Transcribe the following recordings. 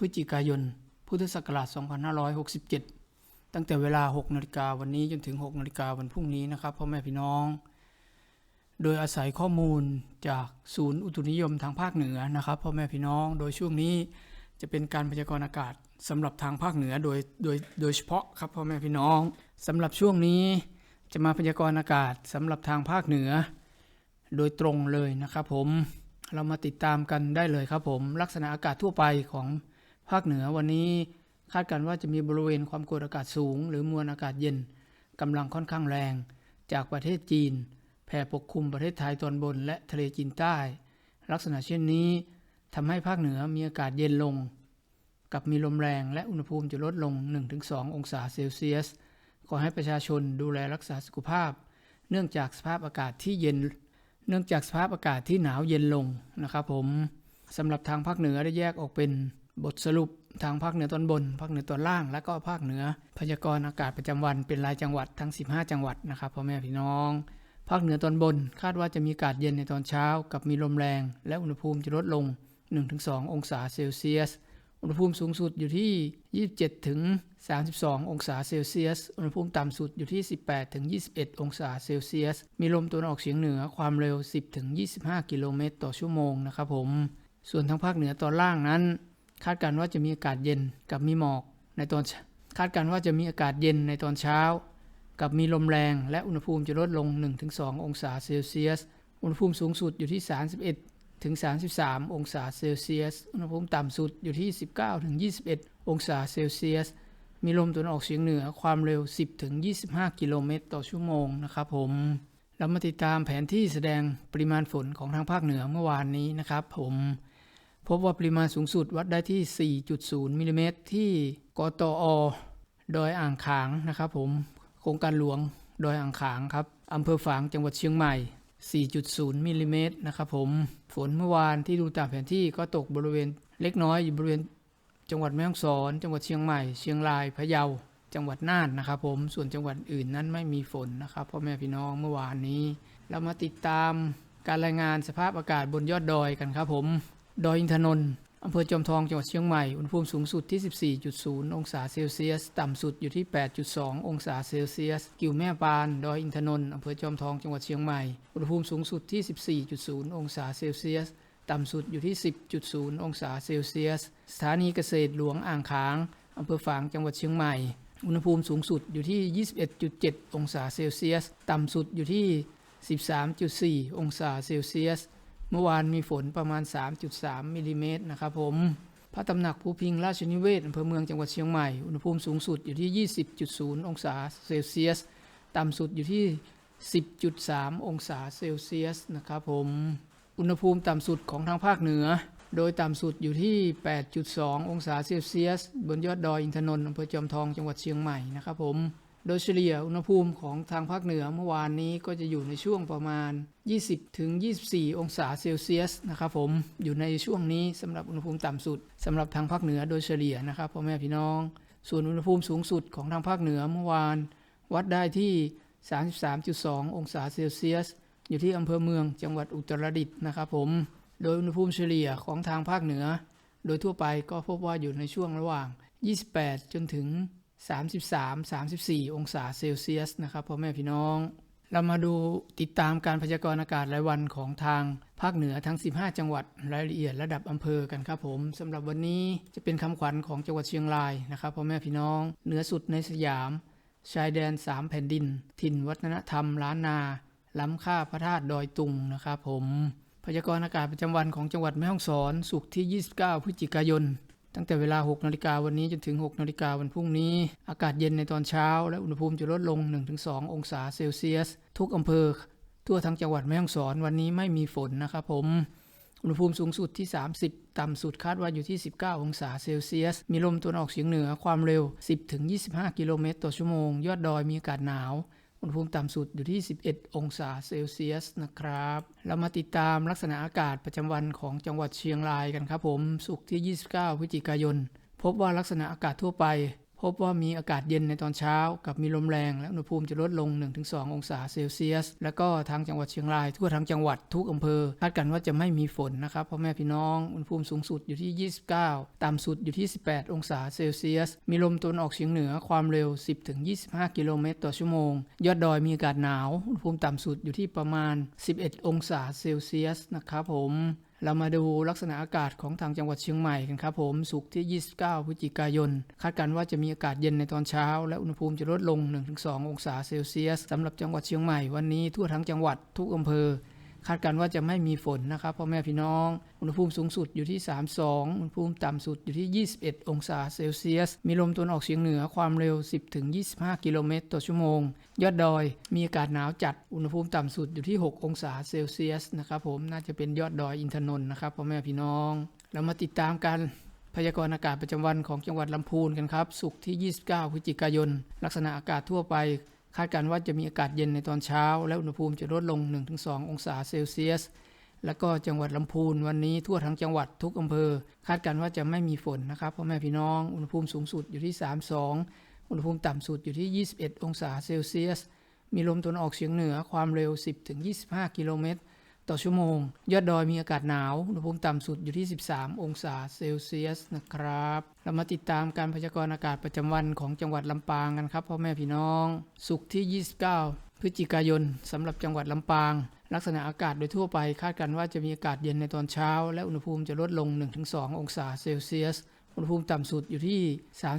พฤศจิกายน พุทธศักราช 2567 ตั้งแต่เวลา 6นาฬิกาวันนี้จนถึง 6นาฬิกาวันพรุ่งนี้นะครับพ่อแม่พี่น้อง โดยอาศัยข้อมูลจากศูนย์อุตุนิยมทางภาคเหนือนะครับพ่อแม่พี่น้อง โดยช่วงนี้จะเป็นการพยากรณ์อากาศสำหรับทางภาคเหนือโดยโดยโดยเฉพาะครับพ่อแม่พี่น้องสำหรับช่วงนี้จะมาพยากรณ์อากาศสำหรับทางภาคเหนือ โดยตรงเลยนะครับผมเรามาติดตามกันได้เลยครับผม ลักษณะอากาศทั่วไปของ ภาคเหนือวันนี้คาดการณ์ว่าจะมีบริเวณความกดอากาศสูง หรือมวลอากาศเย็นกำลังค่อนข้างแรง จากประเทศจีน แผ่ปกคลุมประเทศไทยตอนบนและทะเลจีนใต้ ลักษณะเช่นนี้ทำให้ภาคเหนือมีอากาศเย็นลง กับมีลมแรงและอุณหภูมิจะลดลง 1-2 องศาเซลเซียส ขอให้ประชาชนดูแลรักษาสุขภาพ เนื่องจากสภาพอากาศที่เย็น เนื่องจากสภาพอากาศที่หนาวเย็นลงนะครับผมสำหรับทางภาคเหนือได้แยกออกเป็น บทสรุปทางภาคเหนือตอนบน ภาคเหนือตอนล่าง และก็ภาคเหนือ พยากรณ์อากาศประจำวันเป็นรายจังหวัดทั้ง 15 จังหวัดนะครับพ่อแม่พี่น้อง ภาคเหนือตอนบน คาดว่าจะมีอากาศเย็นในตอนเช้า กับมีลมแรง และอุณหภูมิจะลดลง 1-2 องศาเซลเซียส อุณหภูมิสูงสุดอยู่ที่ 27ถึง32 องศาเซลเซียส อุณหภูมิต่ำสุดอยู่ที่ 18ถึง21 องศาเซลเซียส มีลมตะวันออกเฉียงเหนือความเร็ว 10ถึง25 กิโลเมตรต่อชั่วโมงนะครับผม ส่วนทางภาคเหนือตอนล่างนั้น คาดการณ์ว่าจะมีอากาศเย็นกับมีหมอกในตอนคาดการณ์ว่าจะมีอากาศเย็นในตอนเช้า กับมีลมแรงและอุณหภูมิจะลดลง 1-2 องศาเซลเซียส อุณหภูมิสูงสุดอยู่ที่ 31ถึง33 องศาเซลเซียส อุณหภูมิต่ำสุดอยู่ที่ 19ถึง21 องศาเซลเซียส มีลมตะวันออกเฉียงเหนือความเร็ว 10ถึง25 กิโลเมตรต่อชั่วโมงนะครับผมเรามาติดตามแผนที่แสดงปริมาณฝนของทางภาคเหนือเมื่อวานนี้นะครับผม พบว่าปริมาณสูงสุดวัดได้ที่ 4.0 มิลลิเมตรที่กตอดอยอ่างขางนะครับผมโครงการหลวงดอยอ่างขางครับอำเภอฝางจังหวัดเชียงใหม่ 4.0 มิลลิเมตรนะครับผมฝนเมื่อวานที่ดูตามแผนที่ก็ตกบริเวณเล็กน้อยอยู่บริเวณจังหวัดแม่ฮ่องสอน จังหวัดเชียงใหม่ เชียงรายพะเยาจังหวัดน่านนะครับผมส่วนจังหวัดอื่นนั้นไม่มีฝนนะครับพ่อแม่พี่น้องเมื่อวานนี้ เรามาติดตามการรายงานสภาพอากาศบนยอดดอยกันครับผม ดอยอินทนนท์อำเภอจอมทองจังหวัดเชียงใหม่ อุณหภูมิสูงสุดที่ 14.0 องศาเซลเซียส ต่ำสุดอยู่ที่ 8.2 องศาเซลเซียส กิ่วแม่ปาน ดอยอินทนนท์อำเภอจอมทองจังหวัดเชียงใหม่ อุณหภูมิสูงสุดที่ 14.0 องศาเซลเซียส ต่ำสุดอยู่ที่ 10.0 องศาเซลเซียส สถานีเกษตรหลวงอ่างขางอำเภอฝางจังหวัดเชียงใหม่ อุณหภูมิสูงสุดอยู่ที่ 21.7 องศาเซลเซียส ต่ำสุดอยู่ที่ 13.4 องศาเซลเซียส เมื่อวานมีฝนประมาณ 3.3มิลลิเมตรนะครับผมพระตำหนักภูพิงราชนิเวศอำเภอเมืองจังหวัดเชียงใหม่ อุณหภูมิสูงสุดอยู่ที่ 20.0 องศาเซลเซียส ต่ำสุดอยู่ที่ 10.3 องศาเซลเซียสนะครับผม อุณหภูมิต่ำสุดของทางภาคเหนือ โดยต่ำสุดอยู่ที่ 8.2 องศาเซลเซียส บนยอดดอยอินทนนท์อำเภอจอมทองจังหวัดเชียงใหม่นะครับผม โดยเฉลี่ยอุณหภูมิของทางภาคเหนือเมื่อวานนี้ก็จะอยู่ในช่วงประมาณ 20ถึง24 องศาเซลเซียสนะครับผมอยู่ในช่วงนี้สำหรับอุณหภูมิต่ำสุดสำหรับทางภาคเหนือโดยเฉลี่ยนะครับพ่อแม่พี่น้อง ส่วนอุณหภูมิสูงสุดของทางภาคเหนือเมื่อวาน วัดได้ที่ 33.2 องศาเซลเซียส อยู่ที่อำเภอเมืองจังหวัดอุตรดิตถ์นะครับผมโดยอุณหภูมิเฉลี่ยของทางภาคเหนือ โดยทั่วไปก็พบว่าอยู่ในช่วงระหว่าง 28 จนถึง 33-34 องศาเซลเซียสนะครับพ่อแม่พี่น้อง เรามาดูติดตามการพยากรณ์อากาศรายวันของทางภาคเหนือทั้ง 15 จังหวัดรายละเอียดระดับอำเภอกันครับผมสำหรับวันนี้จะเป็นคำขวัญของจังหวัดเชียงรายนะครับพ่อแม่พี่น้องเหนือสุดในสยาม ชายแดน 3 แผ่นดิน ถิ่นวัฒนธรรมล้านนา ล้ำค่าพระธาตุดอยตุงนะครับผมพยากรณ์อากาศประจำวันของจังหวัดแม่ฮ่องสอนศุกที่ 29 พฤศจิกายน ตั้งแต่เวลา 6 นาฬิกาวันนี้จนถึง 6 นาฬิกาวันพรุ่งนี้ อากาศเย็นในตอนเช้า และอุณหภูมิจะลดลง 1-2 องศาเซลเซียส ทุกอำเภอ ทั่วทั้งจังหวัดแม่ฮ่องสอนวันนี้ไม่มีฝนนะครับผม อุณหภูมิสูงสุดที่ 30 ต่ำสุดคาดว่าอยู่ที่ 19 องศาเซลเซียส มีลมตะวันออกเฉียงเหนือความเร็ว 10-25 กิโลเมตรต่อชั่วโมง ยอดดอยมีอากาศหนาว อุณหภูมิต่ำสุดอยู่ที่ 11 องศาเซลเซียสนะครับ เรามาติดตามลักษณะอากาศประจำวันของจังหวัดเชียงรายกันครับผมศุกร์ที่ 29 พฤศจิกายน พบว่าลักษณะอากาศทั่วไป พบว่ามีอากาศเย็นในตอนเช้า กับมีลมแรงและอุณหภูมิจะลดลง 1-2 องศาเซลเซียส แล้วก็ทางจังหวัดเชียงราย ทั่วทั้งจังหวัดทุกอำเภอคาดกันว่าจะไม่มีฝนนะครับพ่อแม่พี่น้องอุณหภูมิสูงสุดอยู่ที่ 29 ต่ำสุดอยู่ที่ 18 องศาเซลเซียส มีลมตะวันออกเฉียงเหนือความเร็ว 10-25 กิโลเมตรต่อชั่วโมง ยอดดอยมีอากาศหนาวอุณหภูมิต่ำสุดอยู่ที่ประมาณ 11 องศาเซลเซียสนะครับผม เรามาดูลักษณะอากาศของทางจังหวัดเชียงใหม่กันครับผมสุกที่ 29 พฤศจิกายน คาดการณ์ว่าจะมีอากาศเย็นในตอนเช้า และอุณหภูมิจะลดลง 1-2 องศาเซลเซียสสำหรับจังหวัดเชียงใหม่วันนี้ทั่วทั้งจังหวัดทุกอำเภอ คาดการณ์ว่าจะไม่มีฝนนะครับพ่อแม่พี่น้อง อุณหภูมิสูงสุดอยู่ที่ 32 อุณหภูมิต่ำสุดอยู่ที่ 21 องศาเซลเซียส มีลมตะวันออกเฉียงเหนือความเร็ว 10-25 กิโลเมตรต่อชั่วโมง ยอดดอยมีอากาศหนาวจัด อุณหภูมิต่ำสุดอยู่ที่ 6 องศาเซลเซียสนะครับผมน่าจะเป็นยอดดอยอินทนนท์นะครับพ่อแม่พี่น้อง เรามาติดตามการพยากรณ์อากาศประจำวันของจังหวัดลำพูนกันครับศุกร์ที่ 29 พฤศจิกายน ลักษณะอากาศทั่วไป คาดการณ์ว่าจะมีอากาศเย็นในตอนเช้า และอุณหภูมิจะลดลง 1-2 องศาเซลเซียส แล้วก็จังหวัดลำพูนวันนี้ทั่วทั้งจังหวัดทุกอำเภอ คาดการณ์ว่าจะไม่มีฝนนะครับพ่อแม่พี่น้องอุณหภูมิสูงสุดอยู่ที่ 32 อุณหภูมิต่ำสุดอยู่ที่ 21 องศาเซลเซียส มีลมตะวันออกเฉียงเหนือความเร็ว 10-25 กิโลเมตร ต่อชั่วโมง ยอดดอยมีอากาศหนาว อุณหภูมิต่ำสุดอยู่ที่ 13 องศาเซลเซียสนะครับ เรามาติดตามการพยากรณ์อากาศประจำวันของจังหวัดลำปางกันครับพ่อแม่พี่น้องศุกร์ที่ 29 พฤศจิกายนสำหรับจังหวัดลำปาง ลักษณะอากาศโดยทั่วไปคาดกันว่าจะมีอากาศเย็นในตอนเช้า และอุณหภูมิจะลดลง 1-2 องศาเซลเซียส อุณหภูมิต่ำสุดอยู่ที่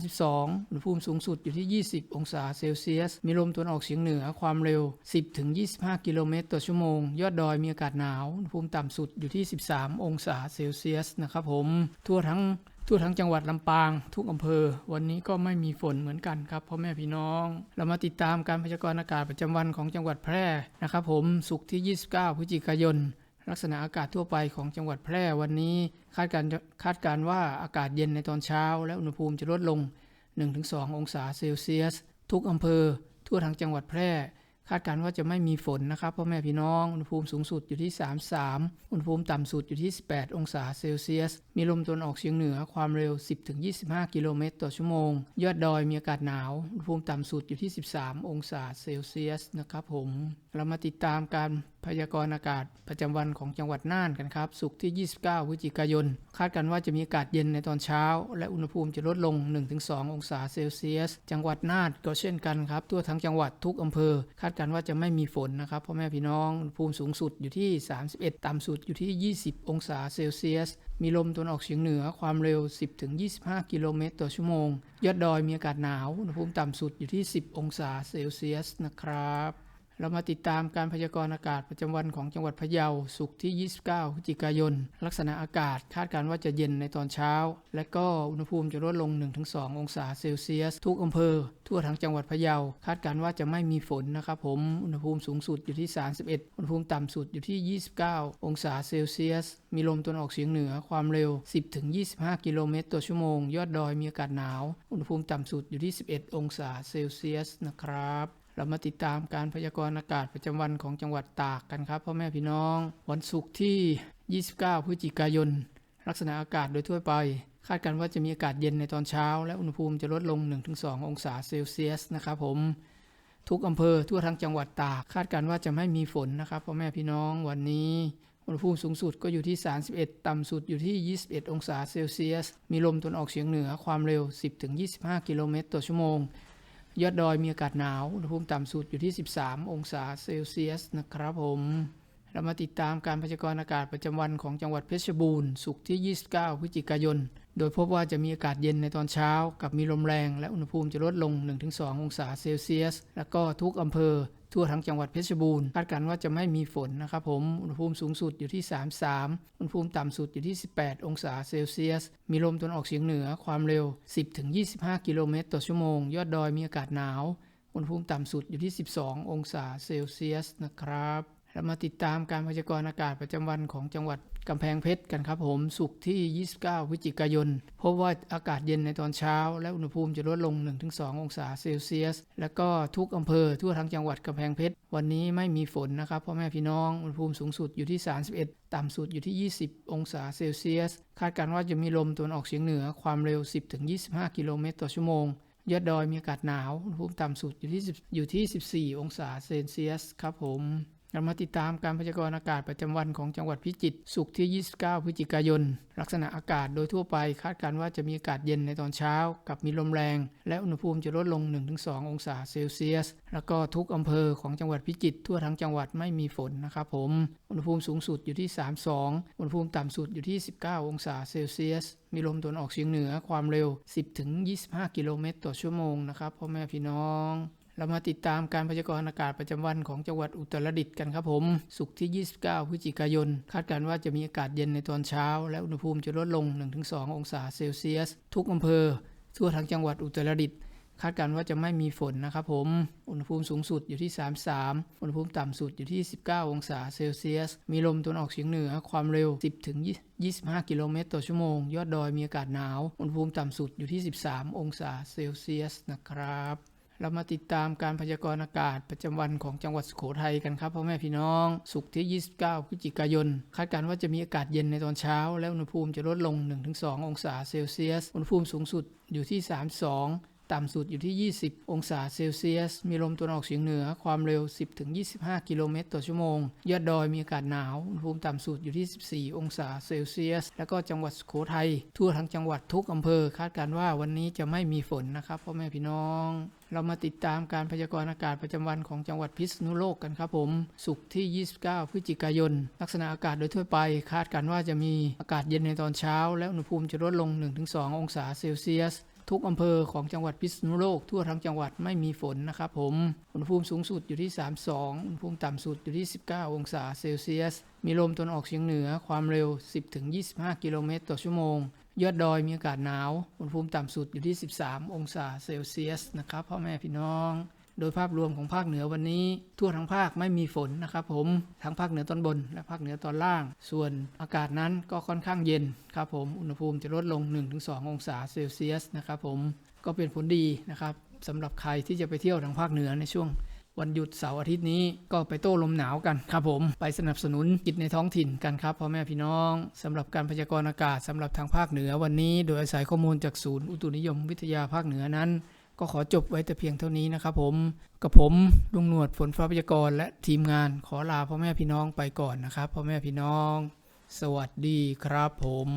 32 อุณหภูมิสูงสุดอยู่ที่ 20 องศาเซลเซียส มีลมตะวันออกเฉียงเหนือความเร็ว 10-25 กิโลเมตรต่อชั่วโมง ยอดดอยมีอากาศหนาว อุณหภูมิต่ำสุดอยู่ที่ 13 องศาเซลเซียสนะครับผม ทั่วทั้ง ทั่วทั้งจังหวัดลำปาง ทุกอำเภอ วันนี้ก็ไม่มีฝนเหมือนกันครับพ่อแม่พี่น้อง เรามาติดตามการพยากรณ์อากาศประจำวันของจังหวัดแพร่นะครับผมศุกร์ที่ 29 พฤศจิกายน ลักษณะอากาศทั่วไปของจังหวัดแพร่วันนี้คาดการคาดการว่าอากาศเย็นในตอนเช้า และอุณหภูมิจะลดลง 1-2 องศาเซลเซียส ทุกอำเภอ ทั่วทั้งจังหวัดแพร่ คาดการณ์ว่าจะไม่มีฝนนะครับพ่อแม่พี่น้องอุณหภูมิสูงสุดอยู่ที่ 33 อุณหภูมิต่ำสุดอยู่ที่ 18 องศาเซลเซียส มีลมตะวันออกเฉียงเหนือความเร็ว 10-25 กิโลเมตรต่อชั่วโมง ยอดดอยมีอากาศหนาวอุณหภูมิต่ำสุดอยู่ที่ 13 องศาเซลเซียสนะครับผมเรามาติดตามการ พยากรณ์อากาศประจำวันของจังหวัดน่านกันครับศุกที่ 29 พฤศจิกายน คาดกันว่าจะมีอากาศเย็นในตอนเช้า และอุณหภูมิจะลดลง 1-2 องศาเซลเซียส จังหวัดน่านก็เช่นกันครับ ทั่วทั้งจังหวัดทุกอำเภอ คาดกันว่าจะไม่มีฝนนะครับพ่อแม่พี่น้องอุณหภูมิสูงสุดอยู่ที่ 31 ต่ำสุดอยู่ที่ 20 องศาเซลเซียส มีลมตะวันออกเฉียงเหนือความเร็ว 10-25 กิโลเมตรต่อชั่วโมง ยอดดอยมีอากาศหนาว อุณหภูมิต่ำสุดอยู่ที่ 10 องศาเซลเซียสนะครับ เรามาติดตามการพยากรณ์อากาศประจำวันของจังหวัดพะเยาศุกร์ที่ 29พฤศจิกายน ลักษณะอากาศคาดการณ์ว่าจะเย็นในตอนเช้า และก็อุณหภูมิจะลดลง 1-2 องศาเซลเซียส ทุกอำเภอ ทั่วทั้งจังหวัดพะเยา คาดการณ์ว่าจะไม่มีฝนนะครับผม อุณหภูมิสูงสุดอยู่ที่ 31 อุณหภูมิต่ำสุดอยู่ที่ 29 องศาเซลเซียส มีลมตะวันออกเฉียงเหนือความเร็ว 10-25 กิโลเมตรต่อชั่วโมง ยอดดอยมีอากาศหนาว อุณหภูมิต่ำสุดอยู่ที่ 11 องศาเซลเซียสนะครับ เรามาติดตามการพยากรณ์อากาศประจำวันของจังหวัดตากกันครับพ่อแม่พี่น้อง วันศุกร์ที่ 29 พฤศจิกายน ลักษณะอากาศโดยทั่วไป คาดกันว่าจะมีอากาศเย็นในตอนเช้า และอุณหภูมิจะลดลง 1-2 องศาเซลเซียสนะครับผมทุกอำเภอทั่วทั้งจังหวัดตากคาดการณ์ว่าจะไม่มีฝนนะครับพ่อแม่พี่น้องวันนี้อุณหภูมิสูงสุดก็อยู่ที่ 31 ต่ำสุดอยู่ที่ 21 องศาเซลเซียส มีลมตะวันออกเฉียงเหนือความเร็ว 10-25 กิโลเมตรต่อชั่วโมง ยอดดอยมีอากาศหนาวอุณหภูมิต่ำสุดอยู่ที่ 13 องศาเซลเซียสนะครับผม เรามาติดตามการพยากรณ์อากาศประจำวันของจังหวัดเพชรบูรณ์สุกที่ 29 พฤศจิกายน โดยพบว่าจะมีอากาศเย็นในตอนเช้า กับมีลมแรง และอุณหภูมิจะลดลง 1-2 องศาเซลเซียส แล้วก็ทุกอำเภอ ทั่วทั้งจังหวัดเพชรบูรณ์คาดการณ์ว่าจะไม่มีฝนนะครับผมอุณหภูมิสูงสุดอยู่ที่ 33 อุณหภูมิต่ำสุดอยู่ที่ 18 องศาเซลเซียส มีลมตะวันออกเฉียงเหนือความเร็ว 10-25 กิโลเมตรต่อชั่วโมง ยอดดอยมีอากาศหนาว อุณหภูมิต่ำสุดอยู่ที่ 12 องศาเซลเซียสนะครับเรามาติดตามการพยากรณ์อากาศประจำวันของจังหวัด กำแพงเพชรกันครับผมศุกที่ 29 พฤศจิกายน พบว่าอากาศเย็นในตอนเช้า และอุณหภูมิจะลดลง 1-2 องศาเซลเซียส แล้วก็ทุกอำเภอทั่วทั้งจังหวัดกำแพงเพชร วันนี้ไม่มีฝนนะครับพ่อแม่พี่น้องอุณหภูมิสูงสุดอยู่ที่ 31 ต่ำสุดอยู่ที่ 20 องศาเซลเซียส คาดการณ์ว่าจะมีลมตะวันออกเฉียงเหนือความเร็ว 10-25 กิโลเมตรต่อชั่วโมงยอดดอยมีอากาศหนาวอุณหภูมิต่ำสุดอยู่ที่อยู่ที่ 14 องศาเซลเซียสครับผม เรามาติดตามการพยากรณ์อากาศประจำวันของจังหวัดพิจิตรศุกร์ที่ 29 พฤศจิกายน ลักษณะอากาศโดยทั่วไปคาดการณ์ว่าจะมีอากาศเย็นในตอนเช้า กับมีลมแรง และอุณหภูมิจะลดลง 1-2 องศาเซลเซียส แล้วก็ทุกอำเภอของจังหวัดพิจิตรทั่วทั้งจังหวัดไม่มีฝนนะครับผม อุณหภูมิสูงสุดอยู่ที่ 32 อุณหภูมิต่ำสุดอยู่ที่ 19 องศาเซลเซียสมีลมตะวันออกเฉียงเหนือความเร็ว 10-25 กิโลเมตรต่อชั่วโมงนะครับพ่อแม่พี่น้อง เรามาติดตามการพยากรณ์อากาศประจำวันของจังหวัดอุตรดิตถ์กันครับผมศุกที่ 29 พฤศจิกายน คาดการณ์ว่าจะมีอากาศเย็นในตอนเช้า และอุณหภูมิจะลดลง 1-2 องศาเซลเซียส ทุกอำเภอ ทั่วทั้งจังหวัดอุตรดิตถ์คาดการณ์ว่าจะไม่มีฝนนะครับผม อุณหภูมิสูงสุดอยู่ที่ 33 อุณหภูมิต่ำสุดอยู่ที่ 19 องศาเซลเซียส มีลมตะวันออกเฉียงเหนือ ความเร็ว 10ถึง25 กิโลเมตรต่อชั่วโมง ยอดดอยมีอากาศหนาว อุณหภูมิต่ำสุดอยู่ที่ 13 องศาเซลเซียสนะครับ เรามาติดตามการพยากรณ์อากาศประจำวันของจังหวัดสุโขทัยกันครับพ่อแม่พี่น้องศุกร์ที่ 29 พฤศจิกายน คาดการณ์ว่าจะมีอากาศเย็นในตอนเช้า และอุณหภูมิจะลดลง 1-2 องศาเซลเซียส อุณหภูมิสูงสุดอยู่ที่ 32ต่ำสุดอยู่ที่ 20 องศาเซลเซียส มีลมตะวันออกเฉียงเหนือ ความเร็ว 10-25 กิโลเมตรต่อชั่วโมง ยอดดอยมีอากาศหนาว อุณหภูมิต่ำสุดอยู่ที่ 14 องศาเซลเซียส แล้วก็จังหวัดสุโขทัย ทั่วทั้งจังหวัดทุกอำเภอ คาดการณ์ว่าวันนี้จะไม่มีฝนนะครับพ่อแม่พี่น้อง เรามาติดตามการพยากรณ์อากาศประจำวันของจังหวัดพิษณุโลกกันครับผมศุกที่ 29 พฤศจิกายน ลักษณะอากาศโดยทั่วไป คาดการณ์ว่าจะมีอากาศเย็นในตอนเช้า และอุณหภูมิจะลดลง 1-2 องศาเซลเซียส ทุกอำเภอของจังหวัดพิษณุโลกทั่วทั้งจังหวัดไม่มีฝนนะครับผม อุณหภูมิสูงสุดอยู่ที่ 32 อุณหภูมิต่ำสุดอยู่ที่ 19 องศาเซลเซียส มีลมตะวันออกเฉียงเหนือความเร็ว 10-25 กิโลเมตรต่อชั่วโมง ยอดดอยมีอากาศหนาว อุณหภูมิต่ำสุดอยู่ที่ 13 องศาเซลเซียสนะครับพ่อแม่พี่น้อง โดยภาพรวมของภาคเหนือวันนี้ ทั่วทั้งภาคไม่มีฝนนะครับผม ทั้งภาคเหนือตอนบน และภาคเหนือตอนล่าง ส่วนอากาศนั้นก็ค่อนข้างเย็นครับผม อุณหภูมิจะลดลง 1-2 องศาเซลเซียสนะครับผม ก็เป็นผลดีนะครับสำหรับใครที่จะไปเที่ยวทางภาคเหนือในช่วง วันหยุดเสาร์อาทิตย์นี้ก็ไปโต้ลมหนาวกันครับผมไปสนับสนุนกิจในท้องถิ่นกันครับพ่อแม่พี่น้องสำหรับการพยากรณ์อากาศสำหรับทางภาคเหนือวันนี้ โดยอาศัยข้อมูลจากศูนย์อุตุนิยมวิทยาภาคเหนือนั้น ก็ขอจบไว้แต่เพียงเท่านี้นะครับผมกับผมลุงหนวดฝนฟ้าพยากรณ์และทีมงานขอลาพ่อแม่พี่น้องไปก่อนนะครับพ่อแม่พี่น้อง สวัสดีครับผม